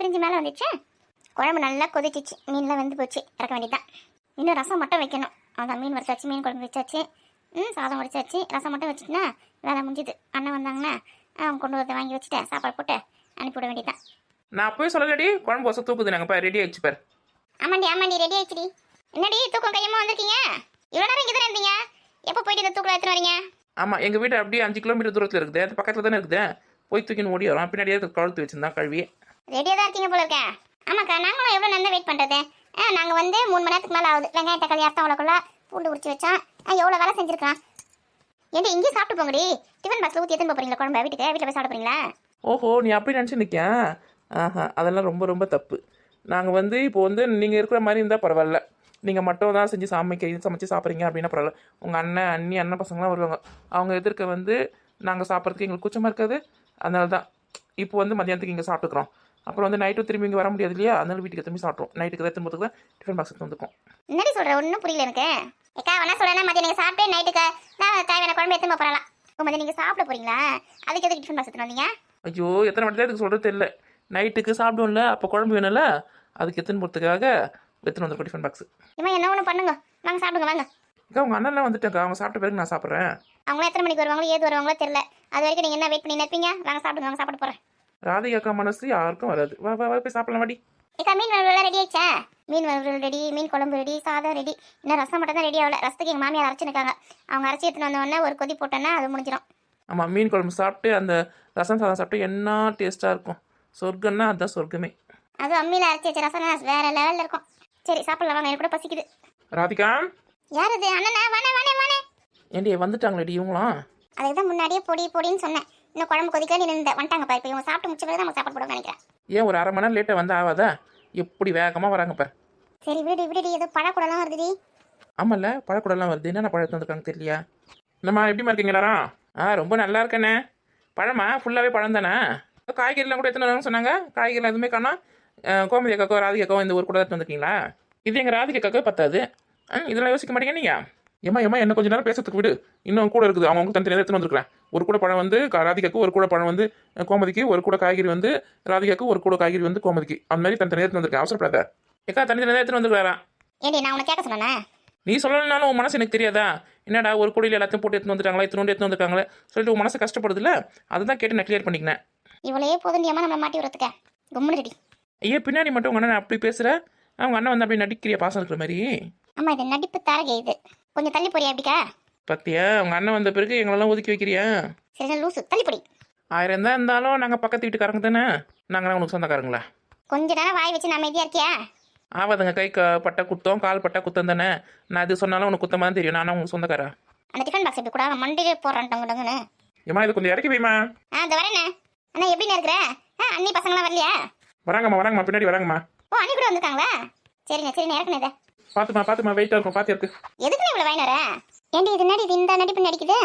பிரிஞ்சு மேலே வந்துச்சு. குழம்பு நல்லா கொதிச்சிச்சு. மீன்லாம் வெந்து போச்சு. இறக்க வேண்டியதான் இன்னும் ரசம் மட்டும் வைக்கணும். அதான் மீன் வச்சாச்சு மீன் குழம்பு வச்சாச்சு ம் சாதம் வடிச்சாச்சு ரசம் மட்டும் வச்சுட்டுனா வேலை முடிஞ்சுது. அண்ணன் வந்தாங்கன்னா அவங்க கொண்டு வரதை வாங்கி வச்சுட்டு சாப்பாடு போட்டு அனுப்பிவிட வேண்டியதான் நான் அப்பவே சொல்லலடி. குழம்பு வசம் தூக்குது நாங்கள் ரெடி ஆயிடுச்சு பாரு. ஆமாண்டி ஆமாண்டி ரெடி ஆயிடுச்சுடி. என்னடி தூக்கம் கையமா வந்திருக்கீங்க? இவ்வளோ நேரம் இங்கே தானே இருந்தீங்க? எப்போ போயிட்டு இந்த தூக்கில் எடுத்துன்னு வரீங்க? ஆமாம் எங்கள் வீடு அப்படியே அஞ்சு கிலோமீட்டர் தூரத்தில் இருக்குது. அது பக்கத்தில் தானே இருக்குது. போய் தூக்கின்னு ஓடி வரோம். பின்னாடியே கழுத்து வச்சிருந்தான் கழுவி ரெடியாக தான் இருக்கீங்க போல இருக்க ஆமாக்கா நாங்களும் எவ்வளோ நேரம் வெயிட் பண்ணுறது ஆ நாங்கள் வந்து மூணு மணி நேரத்துக்கு மேலே ஆகுது. வெங்காயம் தக்காளி அர்த்தம் அவ்வளோக்குள்ள பூண்டு உரிச்சு வச்சோம். ஆ எவ்வளோ வேலை செஞ்சுருக்கான்? ஏண்டி இங்கேயே சாப்பிட்டு போங்கடி. டிஃபன் பாக்ஸில் ஊற்றி எடுத்துன்னு போகிறீங்களா குழம்பு? வீட்டுக்கு? வீட்டில் போய் சாப்பிட போகிறீங்களா ஓஹோ நீ அப்படி நினச்சி நிற்கேன் ஆஹா அதெல்லாம் ரொம்ப ரொம்ப தப்பு. நாங்கள் வந்து இப்போ வந்து நீங்கள் இருக்கிற மாதிரி இருந்தால் பரவாயில்ல. நீங்கள் மட்டும் தான் செஞ்சு சமைக்க சமைச்சு சாப்பிட்றீங்க அப்படின்னா பரவாயில்ல. உங்கள் அண்ணன் அண்ணி அண்ணன் பசங்களாம் வருவாங்க. அவங்க எதிர்க்க வந்து நாங்கள் சாப்பிட்றதுக்கு எங்களுக்கு கூச்சமாக இருக்காது. அதனால தான் இப்போ வந்து மதியானத்துக்கு இங்கே சாப்பிட்டுக்கிறோம். அப்புறம் வந்து நைட்டும் திரும்பி இங்கே வர முடியாது இல்லையா? அதனால வீட்டுக்கு திரும்பி சாப்பிட்றோம் நைட்டுக்கு தான் திரும்ப தான் டிஃபன் பாக்ஸ் எடுத்து வந்துருக்கோம் என்னடி சொல்கிற ஒன்றும் புரியல எனக்கு. ஏக்கா வேணா சொல்கிறேன்னா மதியம் நீங்கள் சாப்பிட்டு நைட்டுக்கு நான் தேவையான குழம்பு எடுத்துன்னு போகிறலாம் உங்கள் மதியம் நீங்கள் சாப்பிட போகிறீங்களா அதுக்கு எதுக்கு டிஃபன் பாக்ஸ் எடுத்துன்னு வந்தீங்க? ஐயோ எத்தனை தான் இதுக்கு சொல்கிறது தெரியல. நைட்டுக்கு சாப்பிடுவோம்ல அப்போ குழம்பு வேணும்ல அதுக்கு எத்தனை போகிறதுக்காக எடுத்துன்னு வந்திருக்கோம் டிஃபன் பாக்ஸ் இம்மா என்ன ஒன்று பண்ணுங்க. வாங்க சாப்பிடுங்க வாங்க. அக்கா உங்கள் அண்ணன்லாம் வந்துட்டாங்க அவங்க சாப்பிட்ட பிறகு நான் சாப்பிட்றேன். அவங்களாம் எத்தனை மணிக்கு வருவாங்களோ ஏது வருவாங்களோ தெரியல. அது வரைக்கும் நீங்கள் என்ன வெயிட் பண்ணி நிற்பீங்க வாங்க சாப்பிடுங்க வாங்க சாப்பிட போகிறேன் ராதிகா அக்கா மனசு யாருக்கும் வராது. வா வா வா போய் சாப்பிடலாம் வாடி. ஏக்கா மீன் வறுவல் ரெடி ஆயிடுச்சா? மீன் வறுவல் ரெடி மீன் குழம்பு ரெடி சாதம் ரெடி இன்னும் ரசம் மட்டும் தான் ரெடி ஆகல. ரசத்துக்கு எங்கள் மாமியார் அரைச்சிருக்காங்க அவங்க அரைச்சி எடுத்துன்னு வந்த உடனே ஒரு கொதி போட்டோன்னா அது முடிஞ்சிடும் ஆமாம் மீன் குழம்பு சாப்பிட்டு அந்த ரசம் சாதம் சாப்பிட்டு என்ன டேஸ்ட்டாக இருக்கும்? சொர்க்கம்னா அதுதான் சொர்க்கமே. அதுவும் அம்மியில் அரைச்சி வச்ச ரசம் வேற லெவலில் இருக்கும். சரி சாப்பிடலாம் வாங்க எனக்கு கூட பசிக்குது. ராதிகா? யார் இது? அண்ணனா வானே வானே வானே ஏண்டி வந்துட்டாங்களேடி இவங்களாம்? அதுக்கு தான் முன்னாடியே பொடி பொடின்னு சொன்னேன். இன்னும் குழம்பு கொதிக்க நின்று வந்துட்டாங்க பாரு. இப்போ இவங்க சாப்பிட்டு முடிச்ச பிறகு நம்ம சாப்பாடு போட நினைக்கிறேன். ஏன் ஒரு அரை மணி நேரம் லேட்டாக வந்து ஆகாதா எப்படி வேகமாக வராங்க பாரு. சரி விடு விடுடி ஏதோ பழக்கூடலாம் வருதுடி. ஆமாம்ல பழக்கூடலாம் வருது. என்னென்ன பழம் எடுத்து வந்திருக்காங்க தெரியலையா? என்னம்மா எப்படிமா இருக்கீங்க எல்லாரும்? ஆ ரொம்ப நல்லா இருக்கேண்ணே பழமா? ஃபுல்லாகவே பழம் தானே? காய்கறிலாம் கூட எத்தனை வராங்கன்னு சொன்னாங்க. காய்கறிலாம் எதுவுமே காணோம். கோமதி அக்காக்கோ ராதிகா அக்காவோ இந்த ஒரு கூட எடுத்து வந்திருக்கீங்களா? இது எங்கள் ராதிகா அக்காக்கோ பத்தாது இதெல்லாம் யோசிக்க மாட்டீங்க நீங்கள் ஏமா ஏமா என்ன கொஞ்ச நேரம் பேசுறதுக்கு விடு. இன்னும் கூட இருக்குது. அவங்க அவங்க தனித்தனியாக எடுத்துன்னு வந்திருக்கிறேன். ஒரு கூட பழம் வந்து ராதிகாக்கு ஒரு கூட பழம் வந்து கோமதிக்கு ஒரு கூட காய்கறி வந்து ராதிகாக்கு ஒரு கூட காய்கறி வந்து கோமதிக்கு. அந்த மாதிரி தனித்தனியாக எடுத்து வந்திருக்கேன் அவசரப்படாத. ஏக்கா தனித்தனியாக எடுத்துன்னு வந்துருக்காரா ஏண்டி நான் உனக்கு கேட்க சொன்னேனே? நீ சொல்லலைனாலும் உன் மனசு எனக்கு தெரியாதா? என்னடா ஒரு கோடியில் எல்லாத்தையும் போட்டு எடுத்து வந்துட்டாங்களா? இத்தனோண்டு எடுத்து வந்திருக்காங்களே? சொல்லிட்டு உன் மனசு கஷ்டப்படுதுல்ல? அதுதான் கேட்டு நான் கிளியர் பண்ணிக்கினேன். இவளையே போதுண்டியம்மா நம்மளை மாட்டி விடுறதுக்க. ரெடி ஐயா பின்னாடி மட்டும் உங்க அண்ணன் அப்படி பேசுற? அவங்க அண்ணன் வந்து அப்படி நடிக்கிறியா? பாசம் இருக்கிற மாதிரி. அம்மா இது நடிப்பு தரகை இது. கொஞ்சம் தள்ளி போறியா எப்படிக்கா பத்தியா? உங்க அண்ணன் வந்த பிறகு எங்களெல்லாம் ஒதுக்கி வைக்கிறியா? சரி லூசு தள்ளி போடி. ஆயிரம் தான் இருந்தாலும் நாங்கள் பக்கத்து வீட்டுக்காரங்க தானே? நாங்களாம் உனக்கு சொந்தக்காரங்களா? கொஞ்ச நேரம் வாய் வச்சு நான் அமைதியா இருக்கியா? ஆவாதுங்க கை பட்ட குத்தம் கால் பட்ட குத்தம் தானே? நான் இது சொன்னாலும் உனக்கு குத்தமாக தான் தெரியும். நானும் உங்களுக்கு சொந்தக்காரா? அந்த டிஃபன் பாக்ஸ் எப்படி கூட மண்டிலே போடுறான் டங்கு டங்குன்னு. ஏமா இது கொஞ்சம் இறக்கி வைமா ஆ இந்த வரேண்ணே. அண்ணா எப்படிண்ணே இருக்கிற? ஆ அண்ணி பசங்களாம் வரலையா? வராங்கம்மா வராங்கம்மா பின்னாடி வராங்கம்மா. ஓ அண்ணி கூட வந்திருக்காங்களா? சரிண்ணே சரிண்ணே இறக்குண்ணே இதை. பார்த்துமா பார்த்துமா வெயிட்டாக இருக்கும் பார்த்து இருக்கு. எதுக்குண்ணே இவ்வளோ வாங்கினு வர ஏண்டி இது நடி இது இந்த நடிப்பு நடிக்குது?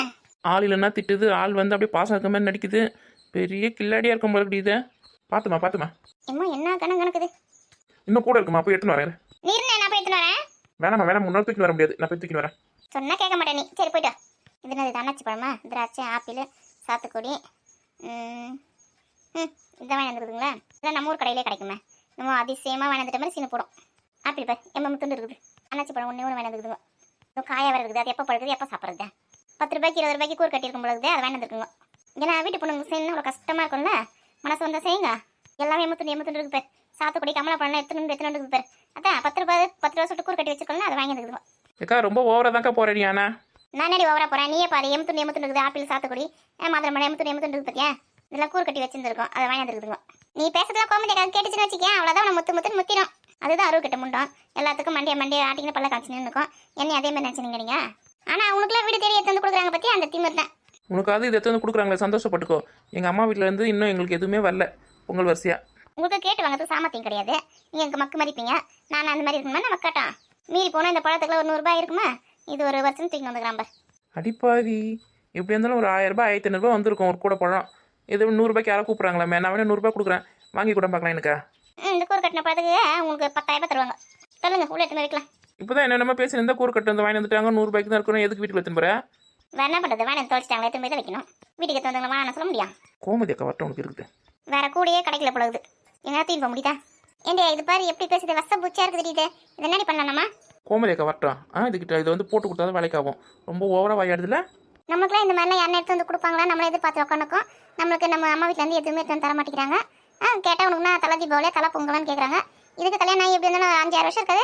ஆள் இல்லைன்னா திட்டுது ஆள் வந்து அப்படியே பாசம் இருக்க மாதிரி நடிக்குது. பெரிய கில்லாடியாக இருக்கும் போல இது. பார்த்துமா பார்த்துமா எம்மா என்ன கணக்கு கணக்குது? இன்னும் கூட இருக்குமா? போய் எடுத்துன்னு வரேன். நீர்ண்ணே நான் போய் எடுத்துன்னு வரேன். வேணாமா வேணாம் முன்னாடி தூக்கி வர முடியாது. நான் போய் தூக்கி வரேன். சொன்னா கேட்க மாட்டேன் நீ. சரி போயிட்டு. இது என்னது அன்னாச்சி பழமா? திராட்சை ஆப்பிள் சாத்துக்குடி. இதான் வாங்கி வந்துருக்குங்களா இல்லை நம்ம ஊர் கடையிலே கிடைக்குமே. நம்ம அதிசயமாக வாங்கி வந்துட்ட மாதிரி சீனு போடும். ஆப்பிள் பார் எண்பது துண்டு இருக்குது. அன்னாச்சி பழம் ஒன்றே ஒன்று வாங்கி வந்துருக்குதுங்க. இதோ காயாக வர இருக்குது அது எப்போ பழுக்குது எப்போ சாப்பிட்றது? பத்து ரூபாய்க்கு இருபது ரூபாய்க்கு கூறு கட்டியிருக்கும் பொழுது அதை வாங்கி வந்துருக்குங்க. ஏன்னா வீட்டு பொண்ணுங்க செய்யணும் அவ்வளோ கஷ்டமாக இருக்கும்ல? மனசு வந்தால் செய்யுங்க. எல்லாமே எண்பத்துண்டு எண்பத்துண்டு இருக்குது பேர். சாத்துக்குடி கமலா பழம் எடுத்துட்டு எடுத்துட்டு இருக்குது பேர். அதான் பத்து ரூபாய் பத்து ரூபா சொல்லிட்டு கூறு கட்டி வச்சிருக்கோம்ல அதை வாங்கி வந்துருக்குங்க ஏக்கா ரொம்ப ஓவரா தான்க்கா போறடி ஆனா நான் என்னடி ஓவரா போறேன்? நீயே பாரு எமுத்துண்டு எமுத்துண்டு இருக்குது ஆப்பிள் சாத்துக்குடி. மாதுளை மலை எமுத்துண்டு எமுத்துண்டு இருக்குது பார்த்தியா இதெல்லாம் கூறு கட்டி வச்சிருந்துருக்கோம் அதை வாங்கி வந்துருக்குதுங்க. நீ பேசுறதுலாம் கோமதி கேட்டுச்சுன்னு வச்சுக்கேன் அவ்வளோதான் உன முத்து முத்துன்னு முத்திரும். அதுதான் அருவு கிட்ட முண்டோம். எல்லாத்துக்கும் மண்டிய மண்டிய ஆட்டிக்கின்னு பல்ல காய்ச்சி இருக்கும் என்ன அதே மாதிரி நினச்சினீங்க நீங்க ஆனால் அவங்களுக்குலாம் வீடு தேடி எடுத்து வந்து கொடுக்குறாங்க பற்றி அந்த திமிர் தான். உனக்கு அது இதை எடுத்து வந்து கொடுக்குறாங்களே சந்தோஷப்பட்டுக்கோ. எங்க அம்மா வீட்ல இருந்து இன்னும் எங்களுக்கு எதுவுமே வரல பொங்கல் வரிசையா. உங்களுக்கு கேட்டு வாங்கிறதுக்கு சாமர்த்தியம் கிடையாது. நீங்கள் எனக்கு மக்கு மதிப்பீங்க. நான் அந்த மாதிரி இருக்குமா நான் மக்கட்டான் மீறி போனால் இந்த பழத்துக்குள்ள ஒரு நூறுரூபா இருக்குமா இது ஒரு வருஷம் தூக்கி வந்துக்கிறான் பார் அடிப்பாவி எப்படி இருந்தாலும் ஒரு ஆயிரம் ரூபாய் ஆயிரத்தி ஐநூறுபா வந்திருக்கும் ஒரு கூட பழம் இது நூறுரூபாய்க்கு யாரோ கூப்பிட்றாங்களே நான் வேணா நூறுரூபா கொடுக்குறேன். வாங்கி கூட பார்க்கலாம் எனக்கு. இந்த கூறு கட்டின பழத்துக்கு உங்களுக்கு பத்தாயிரம் ரூபாய் தருவாங்க. சொல்லுங்க உள்ள எடுத்து வைக்கலாம் இப்போதான் என்னென்னமோ பேசி இருந்தால் கூறு கட்டு வந்து வாங்கி வந்துட்டாங்க. நூறுரூபாய்க்கு தான் இருக்கணும். எதுக்கு வீட்டுக்கு எடுத்துன்னு போகிறேன் வேற என்ன பண்ணுறது வேணாம் தொலைச்சிட்டாங்க. எடுத்து போய் தான் வைக்கணும் வீட்டுக்கு எடுத்து வந்தாங்களா நான் சொல்ல முடியும் கோமதி அக்கா வரட்டும் உனக்கு இருக்குது. வேற கூடயே கிடைக்கல எங்கன்னா தூக்கி போக முடியுதா? ஏண்டே இது பாரு எப்படி பேசுது? வச பூச்சியா இருக்குது தெரியுது. இது என்னடி பண்ணலாமா? கோமதி அக்கா வரட்டும் ஆ இதுக்கிட்ட இதை வந்து போட்டு கொடுத்தா தான் வேலைக்கு ஆகும். ரொம்ப ஓவராக வாயாடுதுல நம்மளுக்குலாம் இந்த மாதிரிலாம் யாரும் எடுத்து வந்து கொடுப்பாங்களா? நம்மள எதிர்பார்த்து உட்காந்துக்கும் நம்மளுக்கு நம்ம அம்மா வீட்ல இருந்து எதுவுமே எடுத்து வந்து தர மாட்டேங்கிறாங்க. ஆ கேட்டால் உனக்குனா தலை தீபாவளியா தலை பொங்கலான்னு கேட்குறாங்க இதுக்கு கல்யாணம் ஆகி எப்படி இருந்தாலும் அஞ்சாறு வருஷம் இருக்காது.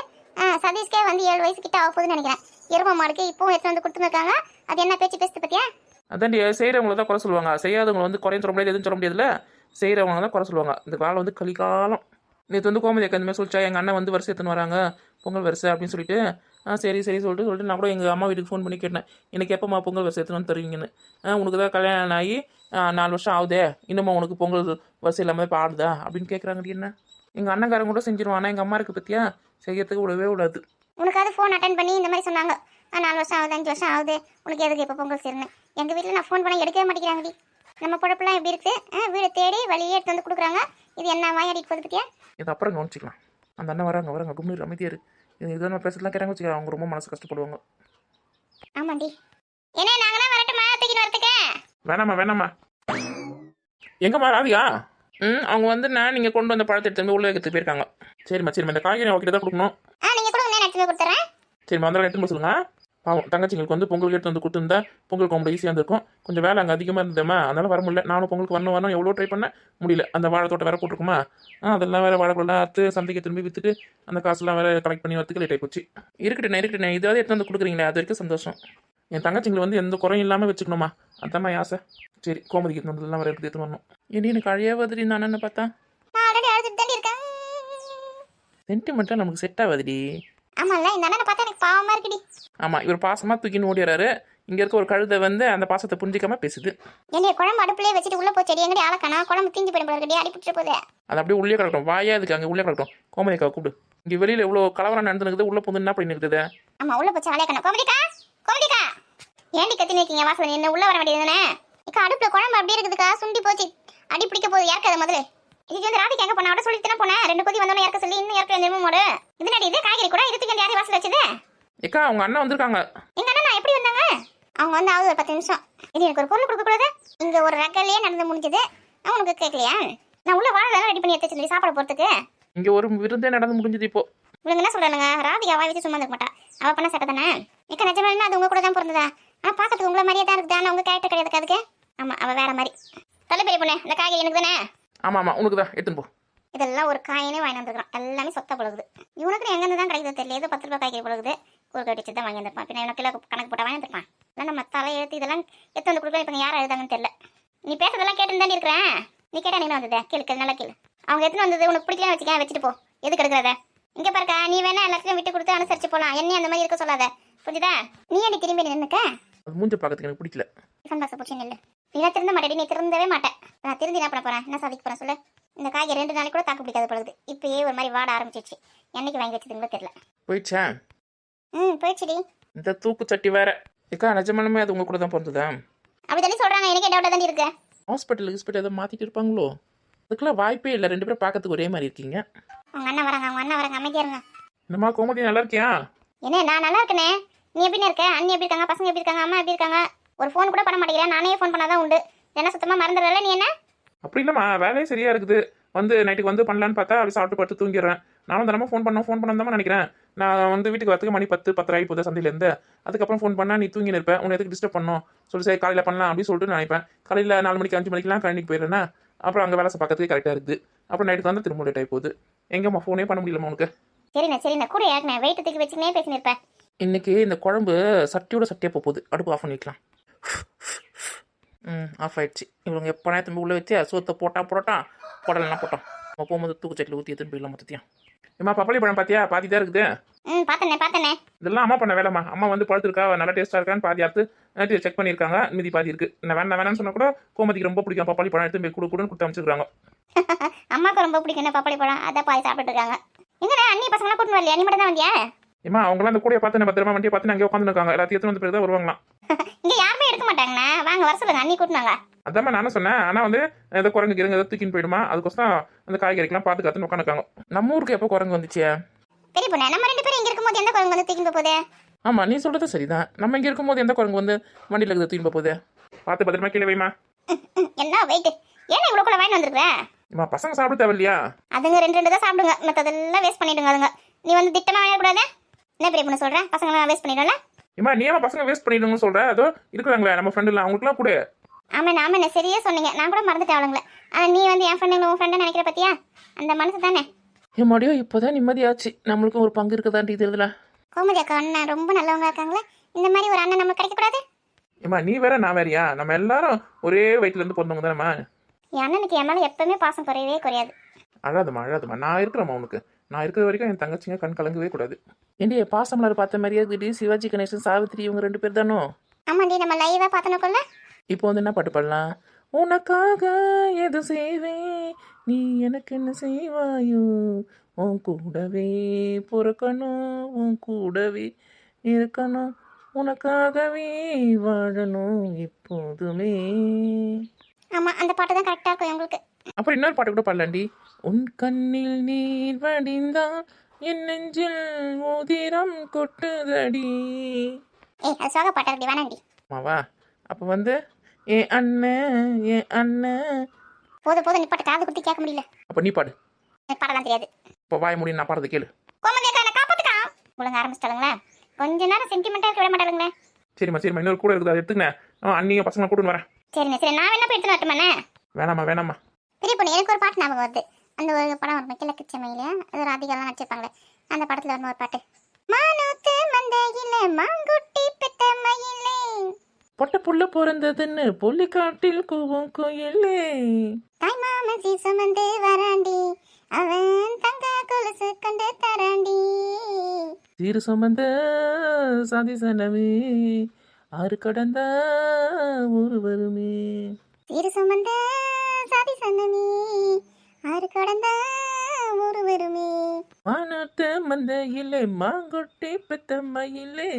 சதீஷ்கே வந்து ஏழு வயசு கிட்ட ஆக போகுதுன்னு நினைக்கிறேன். எரும மாடுக்கு இப்பவும் எடுத்து வந்து கொடுத்துருக்காங்க அது என்ன பேச்சு பேசுது பத்தியா? அதாண்டி செய்கிறவங்கள தான் குறை சொல்லுவாங்க. செய்யாதவங்களை வந்து குறையும் சொல்ல முடியாது எதுவும் சொல்ல முடியாதுல்ல? செய்கிறவங்க தான் குறை சொல்லுவாங்க. இந்த காலம் வந்து கலிகாலம். நேற்று வந்து கோமதி அக்கா இந்த மாதிரி சொல்லிச்சா எங்கள் அண்ணன் வந்து வருஷம் எடுத்துன்னு வராங்க. பொங்கல் வருஷம் அப்படின்னு சொல்லிட்டு ஆ சரி சரி சொல்லிட்டு சொல்லிட்டு நான் கூட எங்கள் அம்மா வீட்டுக்கு ஃபோன் பண்ணி கேட்டேன். எனக்கு எப்போம்மா பொங்கல் வருஷம் எடுத்துன்னு தருவீங்கன்னு உனக்கு தான் கல்யாணம் ஆகி நாலு வருஷம் ஆகுதே. இன்னுமா உனக்கு பொங்கல் வருஷம் இல்லாமல் இப்போ ஆடுதா அப்படின்னு கேட்குறாங்கடி என்ன? எங்கள் அண்ணன்காரங்க கூட செஞ்சிருவான்? ஆனால் எங்கள் அம்மா இருக்கு பற்றியா செய்யறதுக்கு விடவே விடாது. உனக்காவது ஃபோன் அட்டன் பண்ணி இந்த மாதிரி சொன்னாங்க. நாலு வருஷம் ஆகுது அஞ்சு வருஷம் ஆகுது. உனக்கு எதுக்கு இப்போ பொங்கல் சேருன்னு எங்கள் வீட்டில் நான் ஃபோன் பண்ண எடுக்கவே மாட்டேங்கிறாங்கடி. நம்ம பொழப்புலாம் எப்படி இருக்கு? ஆ வீடு தேடி வழியே எடுத்து வந்து கொடுக்குறாங்க. இது என்ன வாயாடிட்டு போகுது பத்தியா? இது அப்புறம் கவனிச்சிக்கலாம். அந்த அண்ணன் வராங்க வராங்க. கும்மிர் அமைதியாக இரு. இது நம்ம பேசலாம் கேட்டாங்க வச்சுக்கலாம் அவங்க ரொம்ப மனசு கஷ்டப்படுவாங்க. ஆமாண்டி. என்ன வரட்டுமா? வரத்துக்கு? வேணாம்மா வேணாம்மா. எங்கம்மா ராதிகா? ம் அவங்க வந்து நான் நீங்கள் கொண்டு வந்த பழத்தை எடுத்து வந்து உள்ள வைக்கிறதுக்கு போயிருக்காங்க. சரிம்மா சரிம்மா. இந்த காய்கறி அவகிட்ட தான் கொடுக்கணும். ஆ நீங்கள் கொடுங்க நான் எடுத்து போய் கொடுத்துறேன். சரிம்மா வந்தாலும் எடுத்துன்னு போக சொல்லுங்க. பாவம் தங்கச்சிங்களுக்கு வந்து பொங்கல் எடுத்து வந்து கொடுத்துருந்தா பொங்கல் கும்பிட ஈஸியாக இருந்திருக்கும். கொஞ்சம் வேலை அங்கே அதிகமாக இருந்தேம்மா அதனால வர முடியல. நானும் பொங்கலுக்கு வரணும் வரணும் எவ்வளோ ட்ரை பண்ணேன். முடியல. அந்த வாழை தோட்டம் வேற போட்டிருக்குமா? அதெல்லாம் வேற வாழைப்பழம் அறுத்து சந்தைக்கு திரும்பி விற்றுட்டு அந்த காசுலாம் வேற கலெக்ட் பண்ணி வரதுக்கு லேட் ஆகி போச்சு இருக்கட்டும் இருக்கட்டும் இதாவது எடுத்து வந்து கொடுக்குறீங்களே அது வரைக்கும் சந்தோஷம். என் தங்கச்சிங்களை வந்து எந்த குறையும் இல்லாமல் வச்சுக்கணுமா? அதாம்மா ஆசை. சரி கோமதிக்கு எடுத்து வந்ததெல்லாம் வேற எடுத்து எடுத்து வரணும். ஏடி எனக்கு அழையாவதுடி நான் பார்த்தா சென்டிமெண்ட்டாக நமக்கு செட் ஆகாதுடி. ஆமாம்ல இந்த அண்ணனை பாவமாக இருக்குடி. ஆமாம் இவர் பாசமாக தூக்கின்னு ஓடிறாரு இங்கே இருக்க ஒரு கழுதை வந்து அந்த பாசத்தை புரிஞ்சிக்காம பேசுது. என்னைய குழம்பு அடுப்புலயே வச்சுட்டு உள்ள போச்சடி எங்கடி ஆளக்கானா குழம்பு தீஞ்சு போயிடும் போல இருக்கடி. அடிப்பிட்டு போதே அது அப்படியே உள்ளே கிடக்கட்டும். வாயா அதுக்கு அங்கே உள்ளே கிடக்கட்டும்? கோமதி அக்கா கூப்பிடு. இங்கே வெளியில் எவ்வளோ கலவரம் நடந்துருக்குது. உள்ளே புந்து என்ன பண்ணி இருக்குது? ஆமா உள்ள போச்சு. ஆளே கண்ணா கோமதிக்கா கோமதிக்கா. ஏண்டி கத்தி நிற்கீங்க வாசல் என்ன? உள்ள வர வேண்டியதுதானே இக்கா அடுப்புல குழம்பு அப்படியே இருக்குதுக்கா. சுண்டி போச்சு. அடி பிடிக்க போகுது. இறக்காது முதல்ல? இது வந்து ராதிக்கு எங்க போனா? அவட சொல்லி தானே போனேன். ரெண்டு கொதி வந்தோன்னு இறக்க சொல்லி இன்னும் இறக்கல நிர்ம மோடு? இது நடி இது காய்கறி கூட? இதுக்கு யாரையும் வாசல் வச்சது? ஏக்கா அவங்க அண்ணன் வந்திருக்காங்க. எங்க அண்ணா எப்படி வந்தாங்க? அவங்க வந்து ஆகுது ஒரு பத்து நிமிஷம். இது எனக்கு ஒரு பொருள் கொடுக்க கூடாது இங்க ஒரு ரகலையே நடந்து முடிஞ்சது. அவனுக்கு கேட்கலையா நான் உள்ள வாழை ரெடி பண்ணி எடுத்து வச்சிருந்தேன் சாப்பாடு போறதுக்கு. இங்கே ஒரு விருந்தே நடந்து முடிஞ்சது இப்போ. இவங்க என்ன சொல்றானுங்க? ராதிகா வாய் வச்சு சும்மா இருக்க மாட்டா. அவ பண்ண சட்டை தானே? இக்க நிஜமாலுமே அது உங்க கூட தான் பிறந்ததா ஆனா பாக்கிறதுக்கு உங்களை மாதிரியே தான் இருக்குது? ஆனா உங்க கேரக்டர் கிடையாது அதுக்கு. ஆமா அவ வேற மாதிரி. தலை பெரிய பொண்ணு இந்த காய்கறி எனக்கு தானே? ஆமாம் ஆமாம் உனக்கு தான். எடுத்துன்னு போ. இதெல்லாம் ஒரு காயினே வாங்கி வந்துருக்கான் எல்லாமே சொத்த பழகுது இவனுக்கு எங்க இருந்து தான் கிடைக்குது தெரியல. ஏதோ பத்து ரூபாய் காய்கறி பழகுது ஒரு கடிச்சு தான் வாங்கி வந்திருப்பான் பின்ன எனக்கு கணக்கு போட்டா வாங்கி வந்திருப்பான் இல்லை நம்ம தலை எழுத்து இதெல்லாம் எடுத்து வந்து கொடுக்கலாம் இப்போ யார் எழுதாங்கன்னு தெரியல. நீ பேசுறதெல்லாம் கேட்டு தாண்டி இருக்கிறேன் நீ கேட்டா நீ வந்தது? கேளு கேளு நல்லா கேளு. அவங்க எடுத்துன்னு வந்தது உனக்கு பிடிக்கல வச்சுக்க வச்சுட்டு போ. எதுக்கு எடுக்கிறத? இங்க பாருக்கா நீ வேணா எல்லாத்தையும் விட்டு கொடுத்து அனுசரிச்சு போலாம். என்ன அந்த மாதிரி இருக்க சொல்லாத. புரியுதா நீ அடி திரும்பி நின்னுக்க அது மூஞ்ச பார்க்கறதுக்கு எனக்கு பிடிக்கல. பாக்ஸ் பிடிச்சி நில்லு. நீ திருந்த மாட்டேடி நீ திருந்தவே மாட்டேன் நான் திருந்தி என்ன பண்ண போறேன்? என்ன சாதிக்க போறேன் சொல்லு? இந்த காய்கறி ரெண்டு நாளைக்கு கூட தாக்கு பிடிக்காது பழகுது இப்பயே ஒரு மாதிரி வாட ஆரம்பிச்சிச்சு என்னைக்கு வாங்கி வச்சதுங்களோ தெரியல. போயிடுச்சா? ம் போயிடுச்சுடி. இந்த தூக்குச்சட்டி வேற. ஏக்கா நிஜமாலுமே அது உங்க கூட தான் பிறந்ததா? அப்படி தானே சொல்றாங்க எனக்கு டவுட்டாக தாண்டி இருக்கு. ஹாஸ்பிட்டல் ஹாஸ்பிட்டல் எதாவது மாற்றிட்டு இருப்பாங்களோ? அதுக்கெல்லாம் வாய்ப்பே இல்லை ரெண்டு பேரும் பார்க்கறதுக்கு ஒரே மாதிரி இருக்கீங்க. அவங்க அண்ணன் வராங்க அவங்க அண்ணன் வராங்க அமைதியா இருங்க. என்னம்மா கோமதி நல்லா இருக்கியா? என்ன நான் நல்லா இருக்கனே. நீ எப்படி இருக்க? அண்ணி எப்படி இருக்காங்க? பசங்க எப்படி இருக்காங்க? அம்மா எப்படி இருக்காங்க? ஒரு ஃபோன் கூட பண்ண மாட்டேங்கிறேன். நானே ஃபோன் பண்ணாதான் உண்டு. என்ன சுத்தமா மறந்துடல நீ என்ன? அப்படி இல்லைம்மா வேலையே சரியா இருக்குது. வந்து நைட்டுக்கு வந்து பண்ணலான்னு பார்த்தா அப்படி சாப்பிட்டு படுத்து தூங்கிடுறேன். நானும் தினமும் ஃபோன் பண்ணோம் ஃபோன் பண்ணதான் நினைக்கிறேன். நான் வந்து வீட்டுக்கு வரதுக்கு மணி பத்து பத்தரை ஆகி போகுது சந்தையிலேருந்து. அதுக்கப்புறம் ஃபோன் பண்ணால் நீ தூங்கி இருப்பேன் உன்னை எதுக்கு டிஸ்டர்ப் பண்ணோம்? சொல்லி சரி காலையில் பண்ணலாம் அப்படின்னு சொல்லிட்டு நான் நினைப்பேன். காலையில் நாலு மணிக்கு அஞ்சு மணிக்கெலாம் கழனிக்கு போயிடுறேன்னா அப்புறம் அங்கே வேலை பார்க்கறதுக்கு கரெக்டாக இருக்குது. அப்புறம் நைட்டுக்கு வந்து திரும்ப லேட் ஆகி போகுது. எங்கம்மா ஃபோனே பண்ண முடியலம்மா உனக்கு? சரிண்ணே சரிண்ணே. கூட ஏறினேன் வெயிட் தூக்கி வச்சுக்கினே பேசினிருப்பேன் இன்னைக்கு இந்த குழம்பு சட்டியோட சட்டியாக போக போகுது. அடுப்பு ஆஃப் பண்ணிக்கலாம். ம் ஆஃப் ஆயிடுச்சு. இவங்க எப்போ திரும்பி உள்ளே வச்சு சோத்தை போட்டா போட்டா போடலாம் போட்டோம். நம்ம போகும்போது தூக்குச்சட்டில் ஊற்றி எடுத்துன்னு போயிடலாம் மொத்தத்தையும். ஏம்மா பப்பாளி பழம் பார்த்தியா பாதி தான் இருக்குது. ம் பார்த்தனே பார்த்தனே இதெல்லாம் அம்மா பண்ண வேலைம்மா. அம்மா வந்து பழுத்துருக்கா நல்லா டேஸ்ட்டாக இருக்கான்னு பாதி அறுத்து செக் பண்ணியிருக்காங்க. மீதி பாதி இருக்கு. நான் வேணா வேணாம்னு சொன்னா கூட கோமதிக்கு ரொம்ப பிடிக்கும். பப்பாளி பழம் எடுத்து போய் கொடு கொடுன்னு கொடுத்து அமைச்சிருக்காங்க. அம்மாவுக்கு ரொம்ப பிடிக்கும் என்ன பப்பாளி பழம்? அதான் பாதி சாப்பிட்டு இருக்காங்க. எங்கடா அண்ணி பசங்களாம் கூட்டின்னு வரலையா? நீ மட்டும் தான் வந்தியா? ஏம்மா அவங்களாம் அந்த கூடையை பார்த்து பத்திரமா வண்டியை பார்த்து அங்கே உட்காந்துருக்காங்க எல்லாத்தையும் எடுத்துன்னு வந்து பிறகு தான் வருவாங்களாம். இங்க யாருமே எடுக்க மாட்டாங்கண்ணா. வாங்க வர சொல்லுங்க. அண்ணி கூட்டினாங்க அதாம்மா நானும் சொன்னேன். ஆனால் வந்து ஏதோ குரங்கு கிரங்கு ஏதோ தூக்கின்னு போயிடுமா? அதுக்கோசம் அந்த காய்கறிக்கெல்லாம் பார்த்து கற்றுன்னு உட்காந்துருக்காங்க. நம்ம ஊருக்கு எப்போ குரங்கு வந்துச்சு? பெரிய பொண்ணு நம்ம ரெண்டு பேரும் இங்க இருக்கும்போது எந்த குழம்பு வந்து தூக்கிட்டு போகுது? ஆமாம் நீ சொல்கிறது சரிதான். நம்ம இங்கே இருக்கும்போது எந்த குரங்கு வந்து வண்டியில் இருக்குது தூக்கின்னு போகுது? பார்த்து பத்திரமா கீழே வைமா என்ன வெயிட் ஏன்னா இவ்வளோ கூட வாங்கி வந்திருக்கிறேன் இம்மா பசங்க சாப்பிட தேவையில்லையா? அதுங்க ரெண்டு ரெண்டு தான் சாப்பிடுங்க. மற்றதெல்லாம் வேஸ்ட் பண்ணிடுங்க அதுங்க. நீ வந்து திட்டமாக வாங்கக்கூடாது என்ன பெரிய பொண்ணு சொல்கிறேன் பசங்களாம் வேஸ்ட் பண்ணிடும்ல? இம்மா நீ ஏமா பசங்க வேஸ்ட் பண்ணிடுங்கன்னு சொல்ற? அதோ இருக்கிறாங்களே நம்ம ஃப்ரெண்டுலாம் அவங்களுக்குலாம் கொடு. ஆமாம் நாம என்ன சரியா சொன்னீங்க. நான் கூட மறந்துட்டேன் அவளுங்கள. ஆனால் நீ வந்து என் ஃப்ரெண்டு உன் ஃப்ரெண்டு நினைக்கிற பத்தியா? அந்த மனசு தானே? என் மடியோ இப்போதான் நிம்மதியாச்சு. நம்மளுக்கும் ஒரு பங்கு இருக்குதாண்டி இதுல? கோமதி அக்கா அண்ணன் ரொம்ப நல்லவங்க இருக்காங்களே? இந்த மாதிரி ஒரு அண்ணன் நமக்கு கிடைக்கக்கூடாது? ஏம்மா நீ வேற நான் வேறயா? நம்ம எல்லாரும் ஒரே வயிற்றுல இருந்து பிறந்தவங்க தானேம்மா? என் அண்ணனுக்கு என் மேலே எப்பவுமே பாசம் குறையவே குறையாது. அழாதுமா அழாதுமா நான் இருக்கிறேம்மா உனக்கு. நான் இருக்கிற வரைக்கும் என் தங்கச்சிங்க கண் கலங்கவே கூடாது. ஏண்டி பாசமலர் பார்த்த மாதிரியே திடீர் சிவாஜி கணேசன் சாவித்திரி இவங்க ரெண்டு பேர் தானோ? ஆமாண்டி நம்ம லைவாக பார்த்தனக்குள்ள? இப்போ வந்து என்ன பாட்டு பாடலாம்? உனக்காக எது செய்வேன்? நீ எனக்கு என்ன செய்வாயோ? உன் கூடவே பிறக்கணும் உன் கூடவே இருக்கணும். உனக்காகவே வாழணும் எப்போதுமே. ஆமாம் அந்த பாட்டு தான் கரெக்டாக இருக்கும் உங்களுக்கு அப்புறம் இன்னொரு பாட்டு கூட பாடலாண்டி உன் கண்ணில் நீர் வடிந்தால் என் நெஞ்சில் உதிரம் கொட்டுதடி. ஏய் அது சோக பாட்டு அப்படி வேணாண்டி மாவா அப்போ வந்து என் அண்ணன் என் அண்ணன் போதும் போதும் நீ பாட்டு காது குத்தி கேட்க முடியல. அப்போ நீ பாடு. எனக்கு பாடலாம் தெரியாது. இப்போ வாய முடியும் நான் பாடுறது கேளு. கோமதி அக்கா என்ன காப்பாத்துக்கா. ஒழுங்க ஆரம்பிச்சிட்டாலுங்களா கொஞ்ச நேரம் சென்டிமெண்ட்டாக இருக்க விட மாட்டாளுங்களே. சரிம்மா சரிம்மா இன்னொரு கூட இருக்குது அதை எடுத்துக்கினேன் ஆ அண்ணியும் பசங்க கூட்டின்னு வரேன். சரிண்ணே சரி நான் என்ன போய் எடுத்துன்னு வரட்டுமாண்ணே? வேணாம்மா வேணாம்மா. பெரிய பொண்ணு எனக்கு ஒரு பாட்டு ஞாபகம் வருது. அந்த ஒரு படம் வரும் கிழக்கு செம்மையில அது ராதிகாலாம் நடிச்சிருப்பாங்களே. அந்த படத்துல வரும் ஒரு பாட்டு. மானூத்து மந்தையில மயிலே பொட்ட புள்ள பிறந்ததுன்னு புள்ளிக்காட்டில் கூவும் குயிலே. தாய் மாமன் சீ சுமந்து வராண்டி அவன் தங்க கொலுசு கொண்டு தராண்டி. சீரு சுமந்த சாதிசனமே ஆறு கடந்த ஊரு வருமே. சீரு சுமந்த சாதி சன்னமி ஆறு கடந்த ஊரு வருமே. வானத்து மந்த இல்லை மாங்கொட்டி பெத்த மயிலே.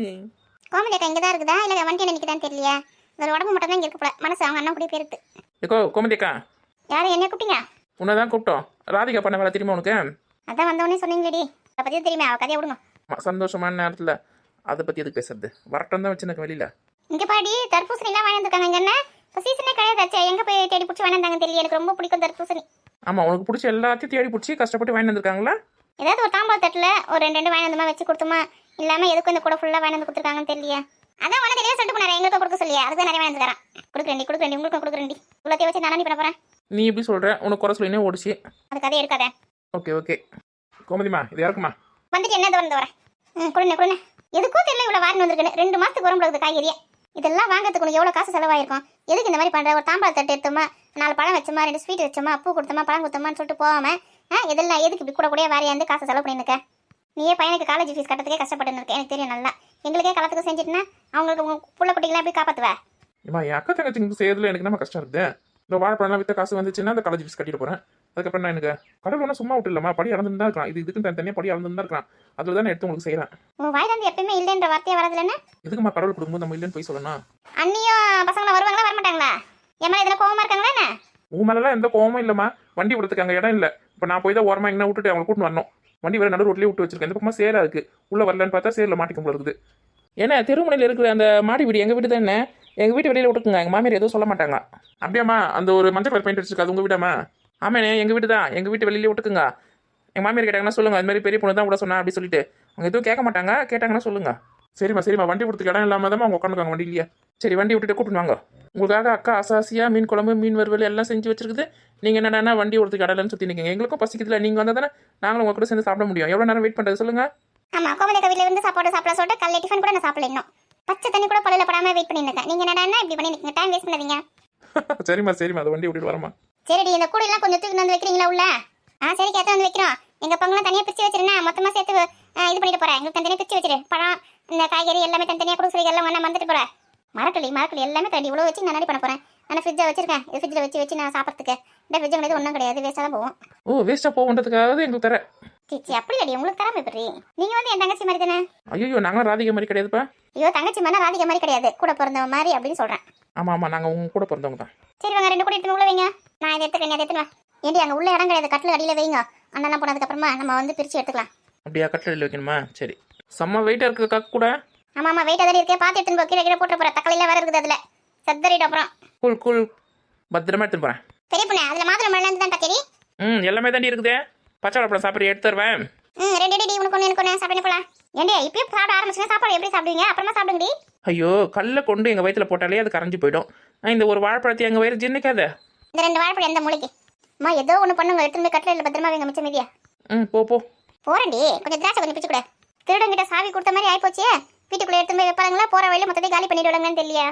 கோமதி அக்கா இங்கே தான் இருக்குதா? இல்லை வண்டி நினைக்குதான்னு தெரியலையா. இதோட உடம்பு மட்டும் தான் இங்கே இருக்க போல. மனசு அவங்க அண்ணன் கூட போயிருக்கு ஏக்கோ கோமதிக்கா யாரும் என்ன கூப்பிட்டீங்க? உன்னை தான் கூப்பிட்டோம். ராதிகா பண்ண வேலை தெரியுமா உனக்கு? அதான் வந்தவொடனே சொன்னீங்களேடி. அதை பற்றி தெரியுமே அவ கதையை விடுங்க சந்தோஷமான நேரத்தில் அதை பற்றி எதுக்கு பேசுறது? வரட்டம் தான் வச்சு எனக்கு வெளியில். இங்கே பாடி தர்பூசணிலாம் வாங்கியிருக்காங்க இங்கே என்ன? இப்போ சீசனே கிடையாதாச்சே? எங்கே போய் தேடி பிடிச்சி வாங்கியிருந்தாங்க தெரியல. எனக்கு ரொம்ப பிடிக்கும் தர்பூசணி. ஆமாம் உனக்கு பிடிச்ச எல்லாத்தையும் தேடி பிடிச்சி கஷ்டப்பட்டு வாங்கி வந்திருக்காங்களா? ஏதாவது ஒரு தாம்பாள் தட்டில் ஒரு ரெண்டு ரெண்டு வாங்கி வந்தமா வச்சு கொடுத்துமா? இல்லாமல் எதுக்கும் இந்த கூட ஃபுல்லாக வாங்கி வந்து கொடுத்துருக்காங்கன்னு தெரியல அதான் உனக்கு தெரியல சொல்லிட்டு போனாரு எங்களுக்கு கொடுக்க சொல்லியா. அதுக்கு தான் நிறைய வாங்கி வந்துக்கிறேன் கொடுக்குறேன்டி கொடுக்குறேன்டி உங்களுக்கு கொடுக்குறேன்டி இவ்வளோத்தையும் வச்சு நானே பண்ண போகிறேன் நீ எப்படி சொல்கிற உனக்கு குறை சொல்லினே ஓடிச்சு. அது கதையை எடுக்காத. Okay okay. கோமதிமா இது யாருக்குமா? வந்துட்டு என்ன வந்து வரேன் ம் கொடுங்க கொடுங்க. எதுக்கும் தெரியல இவ்வளோ வாங்கி வந்திருக்குன்னு. ரெண்டு மாதத்துக்கு வரும் இருக்குது காய்கறியே. இதெல்லாம் வாங்குறதுக்கு உனக்கு எவ்வளோ காசு செலவாயிருக்கும்? எதுக்கு இந்த மாதிரி பண்ணுற ஒரு தாம்பாள் தட்டு எடுத்தோமா நாலு பழம் வச்சோமா ரெண்டு ஸ்வீட் வச்சோமா பூ கொடுத்தோமா பழம் கொடுத்தோமான்னு சொல்லிட்டு போகாம இதெல்லாம் எதுக்கு இப்படி கூட கூட வேறையா இருந்து காசு செலவு பண்ணிருக்க நீயே பையனுக்கு காலேஜ் ஃபீஸ் கட்டுறதுக்கே கஷ்டப்பட்டு இருக்க. எனக்கு தெரியும் நல்லா. எங்களுக்கே காலத்துக்கு செஞ்சுட்டுனா அவங்களுக்கு உங்க புள்ள குட்டிகளாம் எப்படி காப்பாற்றுவ இம்மா என் அக்கா தங்கச்சிங்களுக்கு செய்யறதுல எனக்கு நம்ம கஷ்டம் இருக்குது இந்த வாழைப்பழம்லாம் வித்த காசு வந்துச்சுன்னா அந்த காலேஜ் ஃபீஸ் கட்டிட்டு போகிறேன் அதுக்கப்புறம் நான் எனக்கு கடவுள் ஒன்றும் சும்மா விட்டு இல்லைம்மா. படி அளந்து தான் இருக்கலாம் இது இதுக்கு தனியாக படி அளந்து தான் இருக்கலாம் அதில் தான் எடுத்து உங்களுக்கு செய்கிறேன் உன் வாயிலிருந்து எப்பயுமே இல்லைன்ற வார்த்தையே வரதுலன்னு எதுக்குமா கடவுள் கொடுக்கும்போது நம்ம இல்லைன்னு போய் சொல்லணும்? அண்ணியும் பசங்களாம் வருவாங்களா வரமாட்டாங்களா? என் மேலே இதில் கோவமா இருக்காங்களா என்ன? உன் மேலலாம் எந்த கோவமும் இல்லைம்மா. வண்டி விடுறதுக்கு அங்கே இடம் இல்லை. இப்போ நான் போய் தான் ஓரமாக எங்கே விட்டுட்டு அவங்க கூட்டு வரணும். வண்டி வேறு நடு ரோட்லேயே விட்டு வச்சிருக்கேன். இந்த பக்கமாக சேரா இருக்குது உள்ளே வரலன்னு பார்த்தா சேரில் மாட்டிக்க போல இருக்குது. ஏன்னா திருமணையில் இருக்கிற அந்த மாடி வீடு எங்கள் வீடு தானே எங்கள் வீட்டு வெளியில் விட்டுக்குங்க எங்கள் மாமியார் எதுவும் சொல்ல மாட்டாங்க. அப்படியாம்மா அந்த ஒரு மஞ்சள் கலர் பெயிண்ட் வச்சிருக்கு உங்கள் வீடாம்மா? ஆமாண்ணே எங்கள் வீடு தான் எங்கள் வீட்டு வெளியிலே விட்டுக்குங்க. எங்கள் மாமியார் கேட்டாங்கன்னா சொல்லுங்கள் அது மாதிரி பெரிய பொண்ணு தான் விட சொன்னா அப்படி சொல்லிட்டு. அவங்க எதுவும் கேட்க மாட்டாங்க. கேட்டாங்கன்னா சொல்லுங்க. சரிம்மா சரிம்மா வண்டி கொடுத்துக்கு இடம் இல்லாமல் தான் அவங்க உட்காந்துக்காங்க வண்டியிலேயே சரி வண்டி விட்டுட்டு கூட்டிட்டு வாங்க. உங்களுக்காக அக்கா அசாசியாக மீன் குழம்பு மீன் வறுவல் எல்லாம் செஞ்சு வச்சிருக்குது. நீங்கள் என்னென்னா வண்டி ஒருத்துக்கு இடலன்னு சுற்றி நிற்கிங்க எங்களுக்கும் பசிக்குதுல நீங்கள் வந்தால் தானே நாங்களும் உங்க கூட சேர்ந்து சாப்பிட முடியும். எவ்வளோ நேரம் வெயிட் பண்ணுறது சொல்லுங்கள் ஆமா கோமதி கவில இருந்து சாப்பாடு சாப்பிட சொல்லிட்டு காலைல டிஃபன் கூட நான் சாப்பிடல இன்னும் பச்சை தண்ணி கூட பழையில படாம வெயிட் பண்ணிட்டு இருக்கேன். நீங்க என்னடா இப்படி பண்ணி நிக்கீங்க டைம் வேஸ்ட் பண்ணாதீங்க. சரிம்மா சரிம்மா அதை வண்டி விட்டுட்டு வரமா சரிடி இந்த கூடை எல்லாம் கொஞ்சம் தூக்கி வந்து வைக்கிறீங்களா உள்ள? ஆ சரி கேத்த வந்து வைக்கிறோம். எங்க பங்கெல்லாம் தனியா பிரிச்சு வச்சிருந்தேன். மொத்தமா சேர்த்து இது பண்ணிட்டு போறேன். எங்களுக்கு தனித்தனியா பிரிச்சு வச்சிரு. பழம் இந்த காய்கறி எல்லாமே தனித்தனியா கூட சொல்லி எல்லாம் ஒண்ணா மறந்துட்டு போறேன் மரக்களி மரக்களி எல்லாமே தண்ணி இவ்வளோ வச்சு நான் பண்ண போறேன்? நான் ஃப்ரிட்ஜை வச்சிருக்கேன். இது ஃப்ரிட்ஜில் வச்சு வச்சு நான் சாப்பிட்றதுக்கு. இந்த ஃப்ரிட்ஜ் கிடையாது ஒன்றும் கிடையாது. வேஸ்ட்டாக தான் போகும். ஓ வேஸ்ட்டாக போகன்றதுக்காக எங்களுக்கு தர சிச்சி அப்படி இல்லடி உங்களுக்கு தராம எப்படி? நீங்க வந்து என் தங்கச்சி மாதிரி தானே? ஐயோ நாங்களும் ராதிகா மாதிரி கிடையாதுப்பா. ஐயோ தங்கச்சி மாதிரி ராதிகா மாதிரி கிடையாது. கூட பிறந்தவ மாதிரி அப்படின்னு சொல்றேன். ஆமாம் ஆமாம் நாங்கள் உங்க கூட பிறந்தவங்க தான். சரி வாங்க ரெண்டு கூட எடுத்து உள்ள வைங்க. நான் இதை எடுத்துக்கிறேன் அதை எடுத்துன்னு வா. ஏண்டி அங்கே உள்ள இடம் கிடையாது. கட்டில் அடியில் வைங்க. அண்ணெல்லாம் போனதுக்கு அப்புறமா நம்ம வந்து பிரித்து எடுத்துக்கலாம். அப்படியா? கட்டளையில் வைக்கணுமா? சரி. செம்ம வெயிட்டாக இருக்குது காக்கு கூட. ஆமா ஆமா வெயிட் அதில் இருக்கே. பார்த்து எடுத்துன்னு போ. கீழே கீழே போட்டு போகிறேன் தக்காளிலாம் வேற இருக்குது அதில். செத்தறிட்டு அப்புறம். கூல் கூல் பத்திரமா எடுத்துட்டு போகிறேன் பெரிய பொண்ணு அதில் மாதுளை மழை தான் சரி ம் எல்லாமே தாண்டி இருக்குதே. பச்சை வாழைப்பழம் சாப்பிட்ற எடுத்து தருவேன். ம் ரெண்டு டி உனக்கு ஒன்று எனக்கு ஒன்று சாப்பிட்டு போலாம் ஏண்டி இப்பயே சாப்பிட ஆரம்பிச்சுங்க. சாப்பாடு எப்படி சாப்பிடுவீங்க? அப்புறமா சாப்பிடுங்கடி. ஐயோ கல்லை கொண்டு எங்கள் வயித்துல போட்டாலே அது கரைஞ்சு போயிடும். ஆ, இந்த ஒரு வாழைப்பழத்தை எங்கள் வயிறு ஜின்னிக்காத. இந்த ரெண்டு வாழைப்பழம் எந்த மூளைக்கு? அம்மா ஏதோ ஒன்று பண்ணுங்க. எடுத்துட்டு போய் கட்டில பத்திரமா வைங்க மிச்சம் மீதியா. ம் போ போ. போறேன்டி. கொஞ்சம் திராட்சை கொஞ்சம் பிச்சு கூட. திருடங்கிட்ட சாவி கொடுத்த மாதிரி ஆயிப்போச்சு. வீட்டுக்குள்ள எடுத்து போய் வைப்பாங்களா போற வழியில மொத்தத்தை காலி பண்ணிடுவாங்கன்னு தெரியல